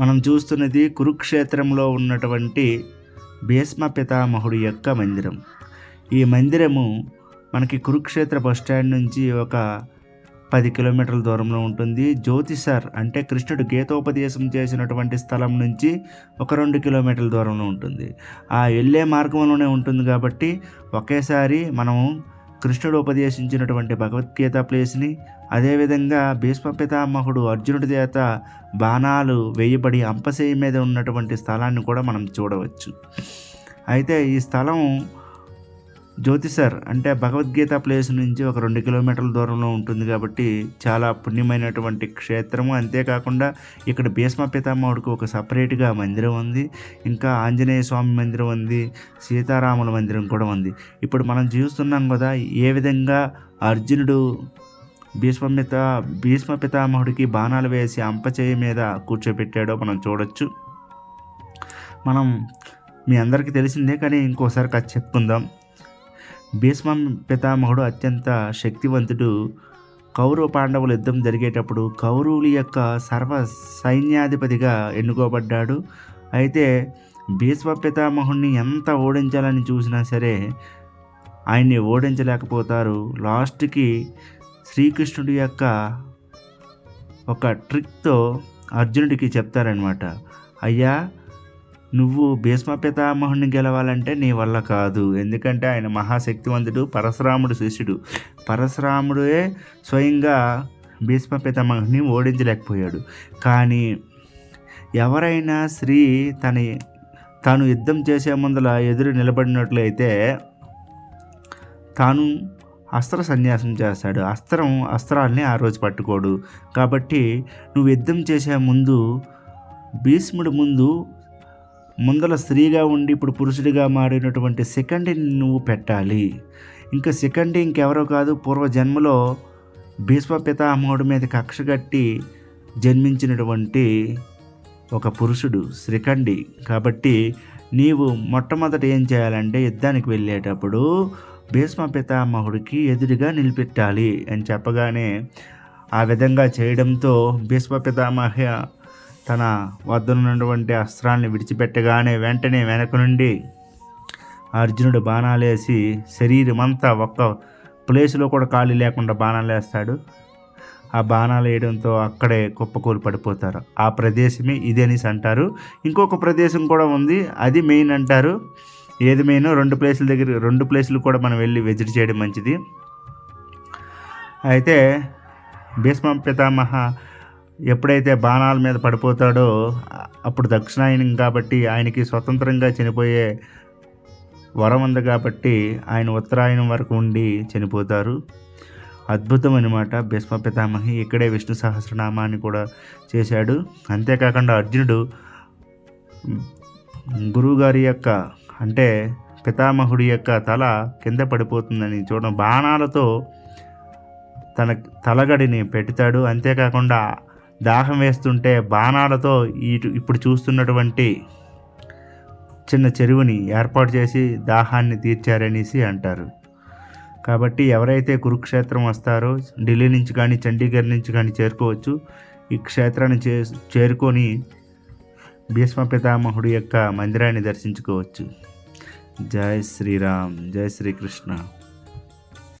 మనం చూస్తున్నది కురుక్షేత్రంలో ఉన్నటువంటి భీష్మ పితామహుడి యొక్క మందిరం. ఈ మందిరము మనకి కురుక్షేత్ర బస్ స్టాండ్ నుంచి ఒక పది కిలోమీటర్ల దూరంలో ఉంటుంది. జ్యోతిసర్ అంటే కృష్ణుడు గీతోపదేశం చేసినటువంటి స్థలం నుంచి ఒక రెండు కిలోమీటర్ల దూరంలో ఉంటుంది. ఆ వెళ్ళే మార్గంలోనే ఉంటుంది కాబట్టి ఒకేసారి మనము కృష్ణుడు ఉపదేశించినటువంటి భగవద్గీత ప్లేస్ని అదేవిధంగా భీష్మ పితామహుడు అర్జునుడి చేత బాణాలు వేయబడి అంపశయ్య మీద ఉన్నటువంటి స్థలాన్ని కూడా మనం చూడవచ్చు. అయితే ఈ స్థలం జ్యోతిసర్ అంటే భగవద్గీత ప్లేస్ నుంచి ఒక రెండు కిలోమీటర్ల దూరంలో ఉంటుంది కాబట్టి చాలా పుణ్యమైనటువంటి క్షేత్రము. అంతేకాకుండా ఇక్కడ భీష్మ పితామహుడికి ఒక సపరేట్గా మందిరం ఉంది. ఇంకా ఆంజనేయ స్వామి మందిరం ఉంది. సీతారాముల మందిరం కూడా ఉంది. ఇప్పుడు మనం చూస్తున్నాం కదా ఏ విధంగా అర్జునుడు భీష్మపిత భీష్మ పితామహుడికి బాణాలు వేసి అంపచేయ మీద కూర్చోబెట్టాడో మనం చూడొచ్చు. మనం మీ అందరికీ తెలిసిందే కానీ ఇంకోసారి కథ చెప్పుకుందాం. భీష్మ పితామహుడు అత్యంత శక్తివంతుడు. కౌరవ పాండవుల యుద్ధం జరిగేటప్పుడు కౌరవుల యొక్క సర్వ సైన్యాధిపతిగా ఎన్నుకోబడ్డాడు. అయితే భీష్మ పితామహుడిని ఎంత ఓడించాలని చూసినా సరే ఆయన్ని ఓడించలేకపోతారు. లాస్ట్కి శ్రీకృష్ణుడి యొక్క ఒక ట్రిక్తో అర్జునుడికి చెప్తారనమాట అయ్యా నువ్వు భీష్మ పితామహుని గెలవాలంటే నీ వల్ల కాదు. ఎందుకంటే ఆయన మహాశక్తివంతుడు పరశురాముడు శిష్యుడు. పరశురాముడే స్వయంగా భీష్మ పితామహుని ఓడించలేకపోయాడు. కానీ ఎవరైనా స్త్రీ తన తాను యుద్ధం చేసే ముందల ఎదురు నిలబడినట్లయితే తాను అస్త్ర సన్యాసం చేస్తాడు. అస్త్రం అస్త్రాల్ని ఆ రోజు పట్టుకోడు. కాబట్టి నువ్వు యుద్ధం చేసే ముందు భీష్ముడి ముందు ముందల స్త్రీగా ఉండి ఇప్పుడు పురుషుడిగా మారినటువంటి సెకండ్ని నువ్వు పెట్టాలి. ఇంకా సెకండ్ ఇంకెవరో కాదు పూర్వజన్మలో భీష్మ పితామహుడి మీద కక్ష కట్టి జన్మించినటువంటి ఒక పురుషుడు శ్రీకండి. కాబట్టి నీవు మొట్టమొదట ఏం చేయాలంటే యుద్ధానికి వెళ్ళేటప్పుడు భీష్మ పితామహుడికి ఎదురుగా నిలిపెట్టాలి అని చెప్పగానే ఆ విధంగా చేయడంతో భీష్మ పితామహ తన వద్దనున్నటువంటి అస్త్రాన్ని విడిచిపెట్టగానే వెంటనే వెనక నుండి అర్జునుడు బాణాలేసి శరీరం అంతా ఒక్క ప్లేస్లో కూడా ఖాళీ లేకుండా బాణాలు వేస్తాడు. ఆ బాణాలు వేయడంతో అక్కడే కుప్పకూలు పడిపోతారు. ఆ ప్రదేశమే ఇదేనిసి అంటారు. ఇంకొక ప్రదేశం కూడా ఉంది. అది మెయిన్ అంటారు. ఏది మెయిన్? రెండు ప్లేసుల దగ్గర రెండు ప్లేసులు కూడా మనం వెళ్ళి విజిట్ చేయడం మంచిది. అయితే భీష్మ పితామహ ఎప్పుడైతే బాణాల మీద పడిపోతాడో అప్పుడు దక్షిణాయనం కాబట్టి ఆయనకి స్వతంత్రంగా చనిపోయే వరం ఉంది కాబట్టి ఆయన ఉత్తరాయణం వరకు ఉండి చనిపోతారు. అద్భుతం అనమాట భీష్మ పితామహి ఇక్కడే విష్ణు సహస్రనామాన్ని కూడా చేశాడు. అంతేకాకుండా అర్జునుడు గురువుగారి యొక్క అంటే పితామహుడి యొక్క తల కింద పడిపోతుందని చూడడం బాణాలతో తన తలగడిని పెడతాడు అంతేకాకుండా దాహం వేస్తుంటే బాణాలతో ఇటు ఇప్పుడు చూస్తున్నటువంటి చిన్న చెరువుని ఏర్పాటు చేసి దాహాన్ని తీర్చారనేసి అంటారు. కాబట్టి ఎవరైతే కురుక్షేత్రం వస్తారో ఢిల్లీ నుంచి కానీ చండీగఢ్ నుంచి కానీ చేరుకోవచ్చు. ఈ క్షేత్రాన్ని చే చేరుకొని భీష్మ పితామహుడి యొక్క మందిరాన్ని దర్శించుకోవచ్చు. జై శ్రీరామ్ జై శ్రీకృష్ణ.